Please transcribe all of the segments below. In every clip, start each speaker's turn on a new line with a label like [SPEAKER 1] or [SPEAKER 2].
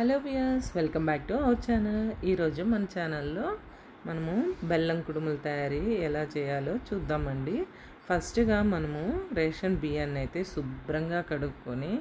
[SPEAKER 1] Hello viewers welcome back to our channel. ఈరోజు మన ఛానల్లో మనము బెల్లం కుడుములు తయారీ ఎలా చేయాలో చూద్దామండి. ఫస్ట్గా మనము రేషన్ బియ్యాన్ని అయితే శుభ్రంగా కడుక్కొని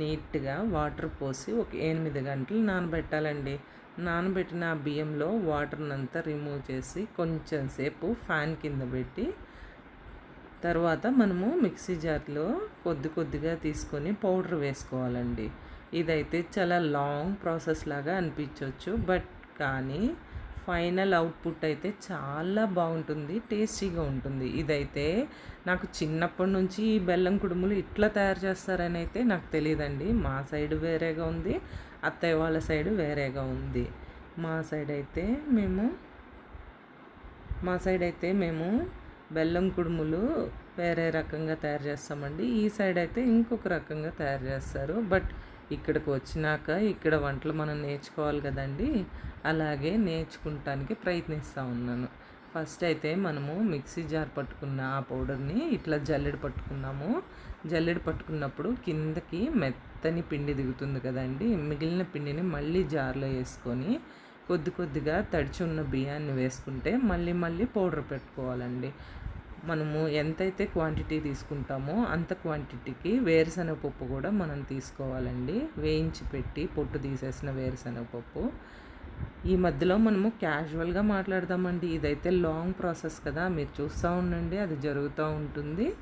[SPEAKER 1] నీట్గా వాటర్ పోసి ఒక ఎనిమిది గంటలు నానబెట్టాలండి. నానబెట్టిన బియ్యంలో వాటర్ని అంతా రిమూవ్ చేసి కొంచెం సేపు ఫ్యాన్ కింద పెట్టి తర్వాత మనము మిక్సీ జార్లో కొద్ది కొద్దిగా తీసుకొని పౌడర్ వేసుకోవాలండి. ఇదైతే చాలా లాంగ్ ప్రాసెస్ లాగా అనిపించవచ్చు బట్ కానీ ఫైనల్ అవుట్పుట్ అయితే చాలా బాగుంటుంది టేస్టీగా ఉంటుంది. ఇదైతే నాకు చిన్నప్పటి నుంచి ఈ బెల్లం కుడుములు ఇట్లా తయారు చేస్తారని అయితే నాకు తెలియదండి. మా సైడ్ వేరేగా ఉంది అత్తయ్య వాళ్ళ సైడ్ వేరేగా ఉంది. మా సైడ్ అయితే మేము మా సైడ్ అయితే మేము బెల్లం కుడుములు వేరే రకంగా తయారు చేస్తామండి. ఈ సైడ్ అయితే ఇంకొక రకంగా తయారు చేస్తారు బట్ ఇక్కడికి వచ్చినాక ఇక్కడ వంటలు మనం నేర్చుకోవాలి కదండి. అలాగే నేర్చుకుంటానికి ప్రయత్నిస్తూ ఉన్నాను. ఫస్ట్ అయితే మనము మిక్సీ జార్ పట్టుకున్న ఆ పౌడర్ని ఇట్లా జల్లెడ పట్టుకున్నాము. జల్లెడ పట్టుకున్నప్పుడు కిందకి మెత్తని పిండి దిగుతుంది కదండి. మిగిలిన పిండిని మళ్ళీ జార్లో వేసుకొని కొద్ది కొద్దిగా తడిచి ఉన్న బియ్యాన్ని వేసుకుంటే మళ్ళీ మళ్ళీ పౌడర్ పెట్టుకోవాలండి. మనము ఎంతైతే క్వాంటిటీ తీసుకుంటామో అంత క్వాంటిటీకి వేరుశనగ పప్పు కూడా మనం తీసుకోవాలండి. వేయించి పెట్టి పొట్టు తీసేసిన వేరుశనగ పప్పు ఈ మధ్యలో మనము క్యాజువల్గా మాట్లాడదామండి. ఇదైతే లాంగ్ ప్రాసెస్ కదా. మీరు చూస్తూ ఉండండి అది జరుగుతూ ఉంటుంది.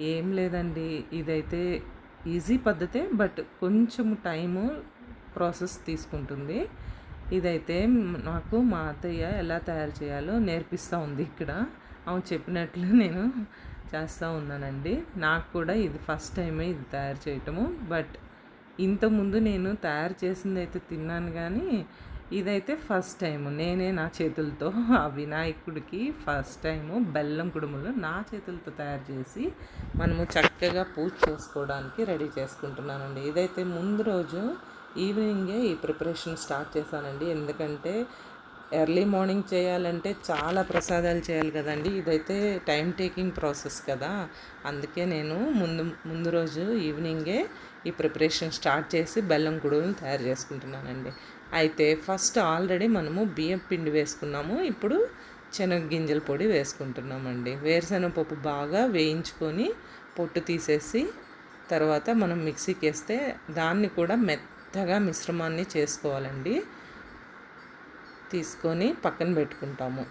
[SPEAKER 1] ఏం లేదండి. ఇదైతే ఈజీ పద్ధతే బట్ కొంచెం టైము ప్రాసెస్ తీసుకుంటుంది. ఇదైతే నాకు మా అత్తయ్య ఎలా తయారు చేయాలో నేర్పిస్తూ ఉంది ఇక్కడ. ఆమె చెప్పినట్లు నేను చేస్తూ ఉన్నానండి. నాకు కూడా ఇది ఫస్ట్ టైమే ఇది తయారు చేయటము. బట్ ఇంతకుముందు నేను తయారు చేసింది అయితే తిన్నాను కానీ ఇదైతే ఫస్ట్ టైం నేనే నా చేతులతో ఆ వినాయకుడికి ఫస్ట్ టైము బెల్లం కుడుములు నా చేతులతో తయారు చేసి మనము చక్కగా పూజ చేసుకోవడానికి రెడీ చేసుకుంటున్నానండి. ఇదైతే ముందు రోజు ఈవినింగే ఈ ప్రిపరేషన్ స్టార్ట్ చేశానండి. ఎందుకంటే ఎర్లీ మార్నింగ్ చేయాలంటే చాలా ప్రసాదాలు చేయాలి కదండి. ఇదైతే టైం టేకింగ్ ప్రాసెస్ కదా. అందుకే నేను ముందు ముందు రోజు ఈవినింగే ఈ ప్రిపరేషన్ స్టార్ట్ చేసి బెల్లం గుడులు తయారు చేసుకుంటున్నానండి. అయితే ఫస్ట్ ఆల్రెడీ మనము బియ్యం పిండి వేసుకున్నాము. ఇప్పుడు శనగ గింజల పొడి వేసుకుంటున్నామండి. వేరుశనగ పప్పు బాగా వేయించుకొని పొట్టు తీసేసి తర్వాత మనం మిక్సీకి వేస్తే దాన్ని కూడా మెత్తగా మిశ్రమాన్ని చేసుకోవాలండి. తీసుకొని పక్కన పెట్టుకుంటాము.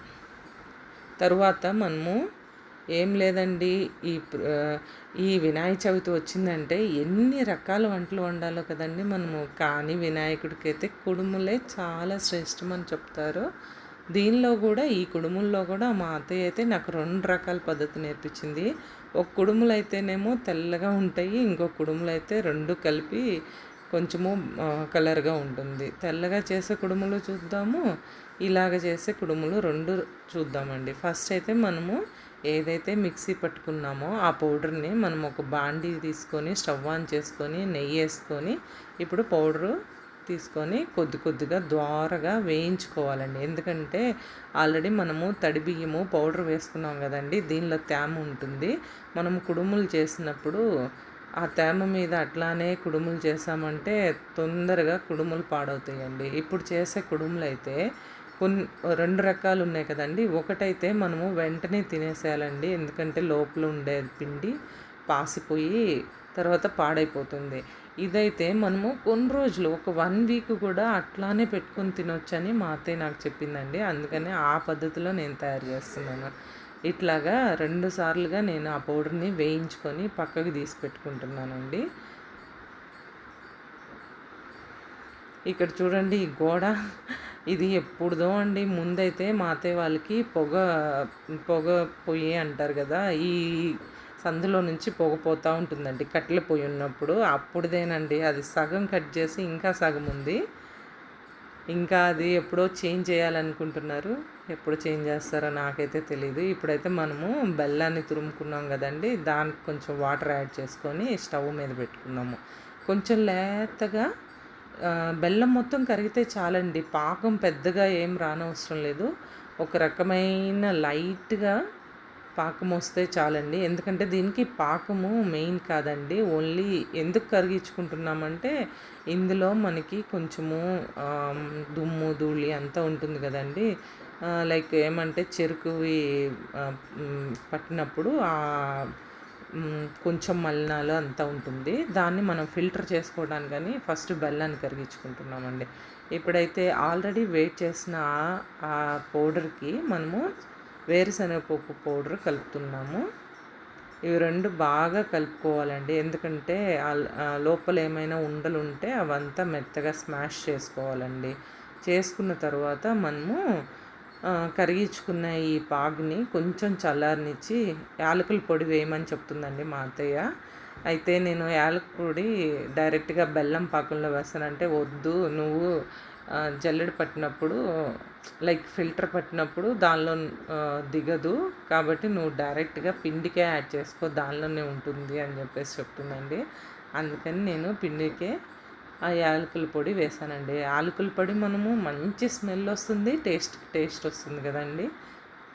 [SPEAKER 1] తరువాత మనము ఏం లేదండి ఈ ఈ వినాయక చవితి వచ్చిందంటే ఎన్ని రకాల వంటలు వండాలో కదండి మనము. కానీ వినాయకుడికి అయితే కుడుములే చాలా శ్రేష్టం అని చెప్తారు. దీనిలో కూడా ఈ కుడుముల్లో కూడా మా అత్తయ్య అయితే నాకు రెండు రకాల పద్ధతి నేర్పించింది. ఒక కుడుములు అయితేనేమో తెల్లగా ఉంటాయి ఇంకో కుడుములు అయితే రెండు కలిపి కొంచెము కలర్గా ఉంటుంది. తెల్లగా చేసే కుడుములు చూద్దాము. ఇలాగ చేసే కుడుములు రెండు చూద్దామండి. ఫస్ట్ అయితే మనము ఏదైతే మిక్సీ పట్టుకున్నామో ఆ పౌడర్ని మనం ఒక బాండీ తీసుకొని స్టవ్ ఆన్ చేసుకొని నెయ్యి వేసుకొని ఇప్పుడు పౌడరు తీసుకొని కొద్ది కొద్దిగా ద్వారగా వేయించుకోవాలండి. ఎందుకంటే ఆల్రెడీ మనము తడి బియ్యము పౌడర్ వేసుకున్నాం కదండి దీనిలో తేమ ఉంటుంది. మనం కుడుములు చేసినప్పుడు ఆ తేమ మీద అట్లానే కుడుములు చేసామంటే తొందరగా కుడుములు పాడవుతాయండి. ఇప్పుడు చేసే కుడుములు అయితే కొన్ని రెండు రకాలు ఉన్నాయి కదండి. ఒకటైతే మనము వెంటనే తినేసేయాలండి. ఎందుకంటే లోపల ఉండే పిండి పాసిపోయి తర్వాత పాడైపోతుంది. ఇదైతే మనము కొన్ని రోజులు ఒక వన్ వీక్ కూడా అట్లానే పెట్టుకొని తినొచ్చని మా అత్తయ్య నాకు చెప్పిందండి. అందుకని ఆ పద్ధతిలో నేను తయారు చేస్తున్నాను. ఇట్లాగా రెండు సార్లుగా నేను ఆ పౌడర్ని వేయించుకొని పక్కకు తీసి పెట్టుకుంటున్నానండి ఇక్కడ చూడండి ఈ గోడ. ఇది ఎప్పుడుదో అండి. ముందైతే మా అత్తయ్య వాళ్ళకి పొగ పొగ పొయ్యి అంటారు కదా ఈ సందులో నుంచి పొగ పోతూ ఉంటుందండి. కట్టెల పొయ్యి ఉన్నప్పుడు అప్పుడుదేనండి. అది సగం కట్ చేసి ఇంకా సగం ఉంది. ఇంకా అది ఎప్పుడో చేంజ్ చేయాలనుకుంటున్నారు. ఎప్పుడు చేంజ్ చేస్తారో నాకైతే తెలియదు ఇప్పుడైతే మనము బెల్లాన్ని తురుముకున్నాం కదండి దానికి కొంచెం వాటర్ యాడ్ చేసుకొని స్టవ్ మీద పెట్టుకున్నాము. కొంచెం లేతగా బెల్లం మొత్తం కరిగితే చాలండి. పాకం పెద్దగా ఏం రానవసరం లేదు. ఒక రకమైన లైట్గా పాకం వస్తే చాలండి. ఎందుకంటే దీనికి పాకము మెయిన్ కాదండి. ఓన్లీ ఎందుకు కరిగించుకుంటున్నామంటే ఇందులో మనకి కొంచెము దుమ్ము ధూళి అంతా ఉంటుంది కదండి. లైక్ ఏమంటే చెరుకువి పట్టినప్పుడు కొంచెం మలినాలు అంతా ఉంటుంది. దాన్ని మనం ఫిల్టర్ చేసుకోవడానికని ఫస్ట్ బెల్లాన్ని కరిగించుకుంటున్నామండి. ఇప్పుడైతే ఆల్రెడీ వెయిట్ చేసిన ఆ పౌడర్కి మనము వేరుశనగపప్పు పౌడర్ కలుపుతున్నాము. ఇవి రెండు బాగా కలుపుకోవాలండి. ఎందుకంటే లోపల ఏమైనా ఉండలు ఉంటే అవంతా మెత్తగా స్మాష్ చేసుకోవాలండి. చేసుకున్న తర్వాత మనము కరిగించుకున్న ఈ పాగ్ని కొంచెం చల్లారనిచ్చి యాలకుల పొడి వేయమని చెప్తుందండి మా అత్తయ్య. అయితే నేను యాలక పొడి డైరెక్ట్గా బెల్లం పాకంలో వేస్తానంటే వద్దు నువ్వు జల్లెడ పట్టినప్పుడు లైక్ ఫిల్టర్ పట్టినప్పుడు దానిలో దిగదు. కాబట్టి నువ్వు డైరెక్ట్గా పిండికే యాడ్ చేసుకో దానిలోనే ఉంటుంది అని చెప్పేసి చెప్తుందండి. అందుకని నేను పిండికే ఆ యాలకుల పొడి వేసానండి. యాలకుల పొడి మనము మంచి స్మెల్ వస్తుంది టేస్ట్ టేస్ట్ వస్తుంది కదండి.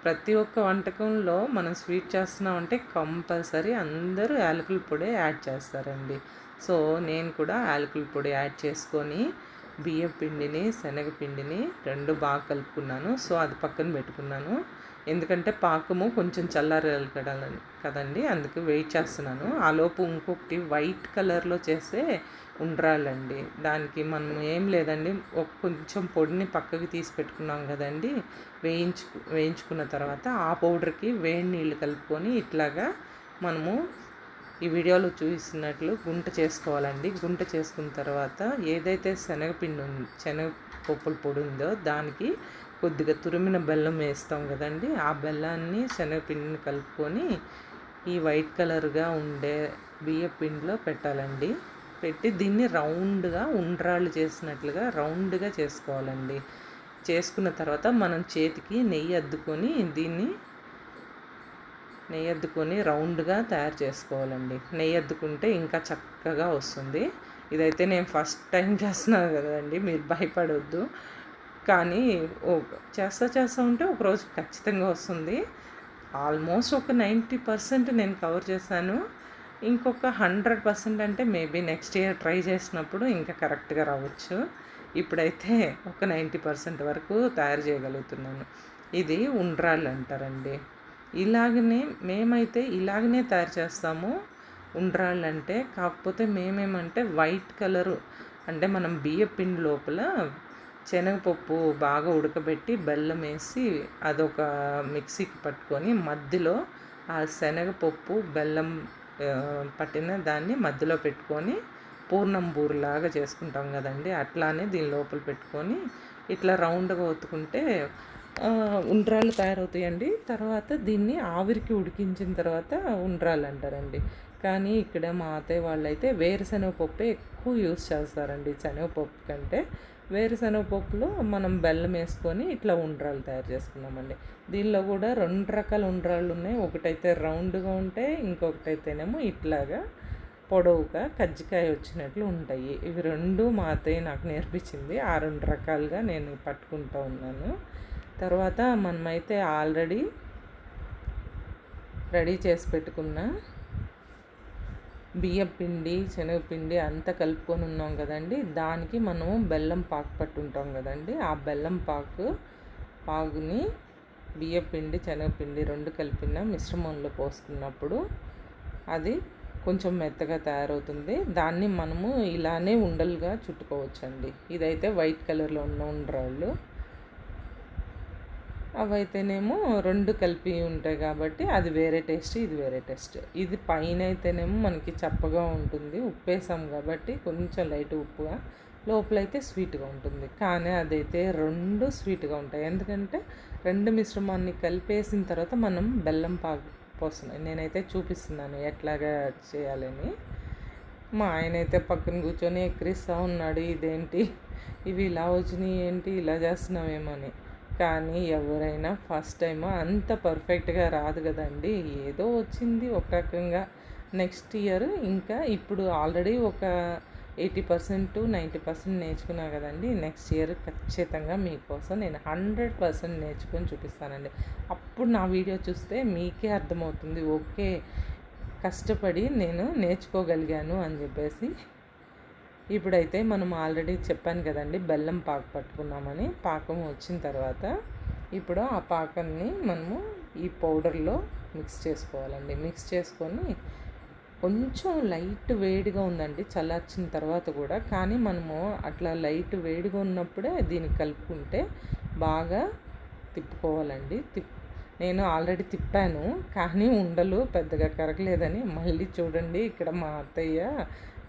[SPEAKER 1] ప్రతి ఒక్క వంటకంలో మనం స్వీట్ చేస్తున్నామంటే కంపల్సరీ అందరూ యాలకుల పొడి యాడ్ చేస్తారండి. సో నేను కూడా యాలకుల పొడి యాడ్ చేసుకొని బియ్యం పిండిని శనగపిండిని రెండు బాగా కలుపుకున్నాను. సో అది పక్కన పెట్టుకున్నాను. ఎందుకంటే పాకము కొంచెం చల్లారాలి కదండి? అందుకు వెయిట్ చేస్తున్నాను. ఆలోపు ఇంకొకటి వైట్ కలర్లో చేస్తే ఉండ్రాలండి. దానికి మనం ఏం లేదండి. ఒక కొంచెం పొడిని పక్కకి తీసి పెట్టుకున్నాం కదండి. వేయించు వేయించుకున్న తర్వాత ఆ పౌడర్కి వేడి నీళ్ళు కలుపుకొని ఇట్లాగా మనము ఈ వీడియోలో చూపిస్తున్నట్లు గుంట చేసుకోవాలండి. గుంట చేసుకున్న తర్వాత ఏదైతే శనగపిండి ఉంది శనగపప్పుల పొడి ఉందో దానికి కొద్దిగా తురిమిన బెల్లం వేస్తాం కదండి. ఆ బెల్లాన్ని శనగపిండిని కలుపుకొని ఈ వైట్ కలర్గా ఉండే బియ్య పిండిలో పెట్టాలండి. పెట్టి దీన్ని రౌండ్గా ఉండ్రాళ్ళు చేసినట్లుగా రౌండ్గా చేసుకోవాలండి. చేసుకున్న తర్వాత మనం చేతికి నెయ్యి అద్దుకొని దీన్ని నెయ్యి అద్దుకొని రౌండ్గా తయారు చేసుకోవాలండి. నెయ్యి అద్దుకుంటే ఇంకా చక్కగా వస్తుంది. ఇదైతే నేను ఫస్ట్ టైం చేస్తున్నాను కదండి మీరు భయపడొద్దు. కానీ ఓ చేస్తా చేస్తూ ఉంటే ఒకరోజు ఖచ్చితంగా వస్తుంది. ఆల్మోస్ట్ ఒక నైంటీ పర్సెంట్ నేను కవర్ చేశాను. ఇంకొక హండ్రెడ్ పర్సెంట్ అంటే మేబీ నెక్స్ట్ ఇయర్ ట్రై చేసినప్పుడు ఇంకా కరెక్ట్గా రావచ్చు. ఇప్పుడైతే ఒక నైంటీ పర్సెంట్ వరకు తయారు చేయగలుగుతున్నాను. ఇది ఉండ్రాళ్ళు అంటారండి. ఇలాగనే మేమైతే ఇలాగనే తయారు చేస్తాము. ఉండ్రాళ్ళు అంటే కాకపోతే మేమేమంటే వైట్ కలరు అంటే మనం బియ్య పిండి లోపల శనగపప్పు బాగా ఉడకబెట్టి బెల్లం వేసి అదొక మిక్సీకి పట్టుకొని మధ్యలో ఆ శనగపప్పు బెల్లం పట్టిన దాన్ని మధ్యలో పెట్టుకొని పూర్ణం బూరులాగా చేసుకుంటాం కదండి. అట్లానే దీని లోపల పెట్టుకొని ఇట్లా రౌండ్గా ఒత్తుకుంటే ఉండ్రాలు తయారవుతాయండి. తర్వాత దీన్ని ఆవిరికి ఉడికించిన తర్వాత ఉండ్రాలు అంటారండి కానీ ఇక్కడ మా అత్తయ్య వాళ్ళైతే వేరుశనగ పప్పే ఎక్కువ యూస్ చేస్తారండి శనగపప్పు కంటే. వేరుశనగ పప్పులో మనం బెల్లం వేసుకొని ఇట్లా ఉండ్రాలు తయారు చేసుకున్నామండి. దీనిలో కూడా రెండు రకాల ఉండ్రాళ్ళు ఉన్నాయి. ఒకటైతే రౌండ్గా ఉంటాయి ఇంకొకటైతేనేమో ఇట్లాగా పొడవుగా కజ్జికాయ వచ్చినట్లు ఉంటాయి. ఇవి రెండు మా అత్తయ్య నాకు నేర్పించింది. ఆ రెండు రకాలుగా నేను పట్టుకుంటూ ఉన్నాను. తర్వాత మనమైతే ఆల్రెడీ రెడీ చేసి పెట్టుకున్న బియ్యం పిండి శనగపిండి అంతా కలుపుకొని ఉన్నాం కదండి. దానికి మనము బెల్లం పాకు పట్టుంటాం కదండి. ఆ బెల్లం పాకు పాగుని బియ్యం పిండి శనగపిండి రెండు కలిపిన మిశ్రమంలో పోసుకున్నప్పుడు అది కొంచెం మెత్తగా తయారవుతుంది. దాన్ని మనము ఇలానే ఉండలుగా చుట్టుకోవచ్చండి. ఇదైతే వైట్ కలర్లో ఉన్న ఉండరాళ్ళు. అవైతేనేమో రెండు కలిపి ఉంటాయి కాబట్టి అది వేరే టేస్ట్ ఇది వేరే టేస్ట్. ఇది పైన అయితేనేమో మనకి చప్పగా ఉంటుంది ఉప్పేసాం కాబట్టి కొంచెం లైట్ ఉప్పుగా లోపలైతే స్వీట్గా ఉంటుంది. కానీ అదైతే రెండు స్వీట్గా ఉంటాయి. ఎందుకంటే రెండు మిశ్రమాన్ని కలిపేసిన తర్వాత మనం బెల్లం పాకు పోస్తున్నాయి నేనైతే చూపిస్తున్నాను ఎట్లాగా చేయాలని. మా ఆయన అయితే పక్కన కూర్చొని ఎక్కిరిస్తూ ఉన్నాడు ఇదేంటి? ఇవి ఇలా వచ్చినాయి ఏంటి? ఇలా చేస్తున్నావేమో అని. కానీ ఎవరైనా ఫస్ట్ టైం అంత పర్ఫెక్ట్గా రాదు కదండి. ఏదో వచ్చింది ఒక రకంగా. నెక్స్ట్ ఇయర్ ఇంకా ఇప్పుడు ఆల్రెడీ ఒక eighty percent to ninety percent నేర్చుకున్నా కదండి. నెక్స్ట్ ఇయర్ ఖచ్చితంగా మీకోసం నేను హండ్రెడ్ పర్సెంట్ నేర్చుకొని చూపిస్తానండి. అప్పుడు నా వీడియో చూస్తే మీకే అర్థమవుతుంది. ఓకే కష్టపడి నేను నేర్చుకోగలిగాను అని చెప్పేసి ఇప్పుడైతే మనం ఆల్రెడీ చెప్పాను కదండి బెల్లం పాకు పట్టుకున్నామని. పాకం వచ్చిన తర్వాత ఇప్పుడు ఆ పాకాన్ని మనము ఈ పౌడర్లో మిక్స్ చేసుకోవాలండి. మిక్స్ చేసుకొని కొంచెం లైట్ వేడిగా ఉందండి చల్లార్చిన తర్వాత కూడా. కానీ మనము అట్లా లైట్ వేడిగా ఉన్నప్పుడే దీన్ని కలుపుకుంటే బాగా తిప్పుకోవాలండి. తిప్ నేను ఆల్రెడీ తిప్పాను కానీ ఉండలు పెద్దగా కరగలేదని మళ్ళీ చూడండి. ఇక్కడ మా అత్తయ్య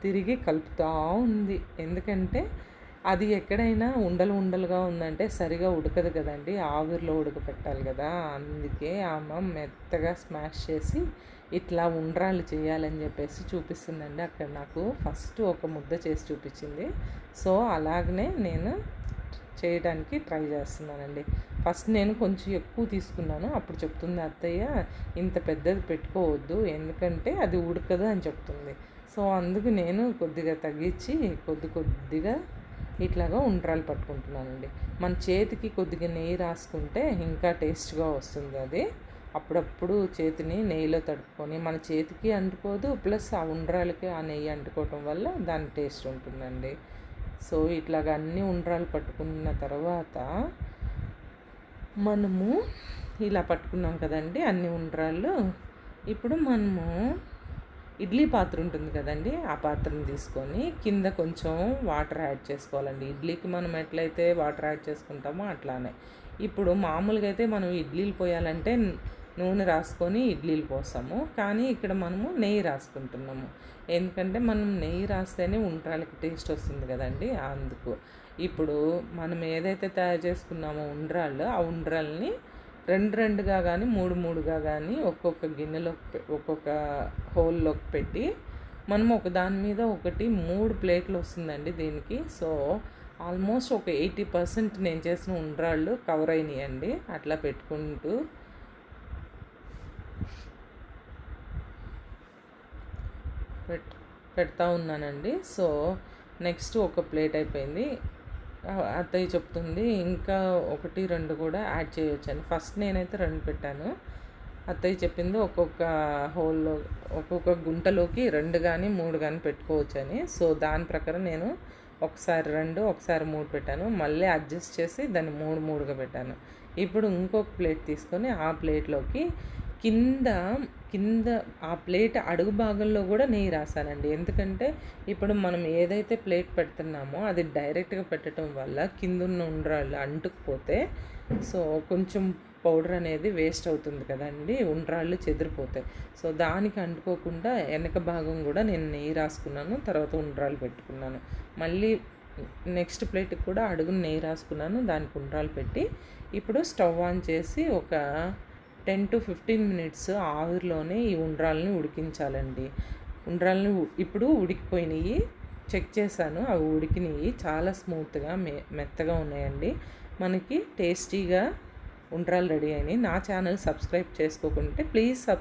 [SPEAKER 1] తిరిగి కలుపుతూ ఉంది. ఎందుకంటే అది ఎక్కడైనా ఉండలు ఉండలుగా ఉందంటే సరిగా ఉడకదు కదండి. ఆవిరిలో ఉడకపెట్టాలి కదా. అందుకే ఆమె మెత్తగా స్మాష్ చేసి ఇట్లా ఉండ్రాలు చేయాలని చెప్పేసి చూపిస్తుందండి. అక్కడ నాకు ఫస్ట్ ఒక ముద్ద చేసి చూపించింది. సో అలాగనే నేను చేయడానికి ట్రై చేస్తున్నానండి. ఫస్ట్ నేను కొంచెం ఎక్కువ తీసుకున్నాను. అప్పుడు చెప్తుంది అత్తయ్య ఇంత పెద్దది పెట్టుకోవద్దు. ఎందుకంటే అది ఉడకదు అని చెప్తుంది. సో అందుకు నేను కొద్దిగా తగ్గించి కొద్ది కొద్దిగా ఇట్లాగా ఉండ్రాలు పట్టుకుంటున్నానండి. మన చేతికి కొద్దిగా నెయ్యి రాసుకుంటే ఇంకా టేస్ట్గా వస్తుంది అది. అప్పుడప్పుడు చేతిని నెయ్యిలో తడుపుకొని మన చేతికి అంటుకోదు. ప్లస్ ఆ ఉండ్రాలకి ఆ నెయ్యి అంటుకోవటం వల్ల దాని టేస్ట్ ఉంటుందండి. సో ఇట్లాగ అన్ని ఉండ్రాలు పట్టుకున్న తర్వాత మనము ఇలా పట్టుకున్నాం కదండి అన్ని ఉండ్రాళ్ళు. ఇప్పుడు మనము ఇడ్లీ పాత్ర ఉంటుంది కదండి ఆ పాత్రను తీసుకొని కింద కొంచెం వాటర్ యాడ్ చేసుకోవాలండి. ఇడ్లీకి మనం ఎట్లయితే వాటర్ యాడ్ చేసుకుంటామో అట్లానే. ఇప్పుడు మామూలుగా అయితే మనం ఇడ్లీలు పోయాలంటే నూనె రాసుకొని ఇడ్లీలు పోస్తాము కానీ ఇక్కడ మనము నెయ్యి రాసుకుంటున్నాము. ఎందుకంటే మనం నెయ్యి రాస్తేనే ఉండ్రాలకి టేస్ట్ వస్తుంది కదండి అందుకు. ఇప్పుడు మనం ఏదైతే తయారు చేసుకున్నామో ఉండ్రాళ్ళు ఆ ఉండ్రాల్ని రెండు రెండుగా కానీ మూడు మూడుగా కానీ ఒక్కొక్క గిన్నెలో ఒక్కొక్క హోల్లోకి పెట్టి మనం ఒక దాని మీద ఒకటి మూడు ప్లేట్లు వస్తుందండి దీనికి. సో ఆల్మోస్ట్ ఒక ఎయిటీ పర్సెంట్ నేను చేసిన ఉండ్రాళ్ళు కవర్ అయినాయండి. అట్లా పెట్టుకుంటూ పెట్ పెడతా ఉన్నానండి. సో నెక్స్ట్ ఒక ప్లేట్ అయిపోయింది. అత్తయ్య చెప్తుంది ఇంకా ఒకటి రెండు కూడా యాడ్ చేయొచ్చని. ఫస్ట్ నేనైతే రెండు పెట్టాను. అత్తయ్య చెప్పింది ఒక్కొక్క హోల్లో ఒక్కొక్క గుంటలోకి రెండు కానీ మూడు కానీ పెట్టుకోవచ్చని. సో దాని ప్రకారం నేను ఒకసారి రెండు ఒకసారి మూడు పెట్టాను. మళ్ళీ అడ్జస్ట్ చేసి దాన్ని మూడు మూడుగా పెట్టాను. ఇప్పుడు ఇంకొక ప్లేట్ తీసుకొని ఆ ప్లేట్లోకి కింద కింద ఆ ప్లేట్ అడుగు భాగంలో కూడా నెయ్యి రాసానండి ఎందుకంటే ఇప్పుడు మనం ఏదైతే ప్లేట్ పెడుతున్నామో అది డైరెక్ట్గా పెట్టడం వల్ల కిందున్న ఉండ్రాళ్ళు అంటుకుపోతే సో కొంచెం పౌడర్ అనేది వేస్ట్ అవుతుంది కదండి ఉండ్రాళ్ళు చెదిరిపోతాయి. సో దానికి అంటుకోకుండా వెనక భాగం కూడా నేను నెయ్యి రాసుకున్నాను తర్వాత ఉండ్రాలు పెట్టుకున్నాను. మళ్ళీ నెక్స్ట్ ప్లేట్కి కూడా అడుగును నెయ్యి రాసుకున్నాను దానికి ఉండ్రాలు పెట్టి ఇప్పుడు స్టవ్ ఆన్ చేసి ఒక టెన్ టు ఫిఫ్టీన్ మినిట్స్ ఆవిరిలోనే ఈ ఉండ్రాలని ఉడికించాలండి. ఉండ్రాలని ఇప్పుడు ఉడికిపోయినాయి చెక్ చేశాను అవి ఉడికినాయి చాలా స్మూత్గా మె మెత్తగా ఉన్నాయండి. మనకి టేస్టీగా ఉండ్రాలు రెడీ అయినాయి. నా ఛానల్ సబ్స్క్రైబ్ చేసుకోకుంటే ప్లీజ్ సబ్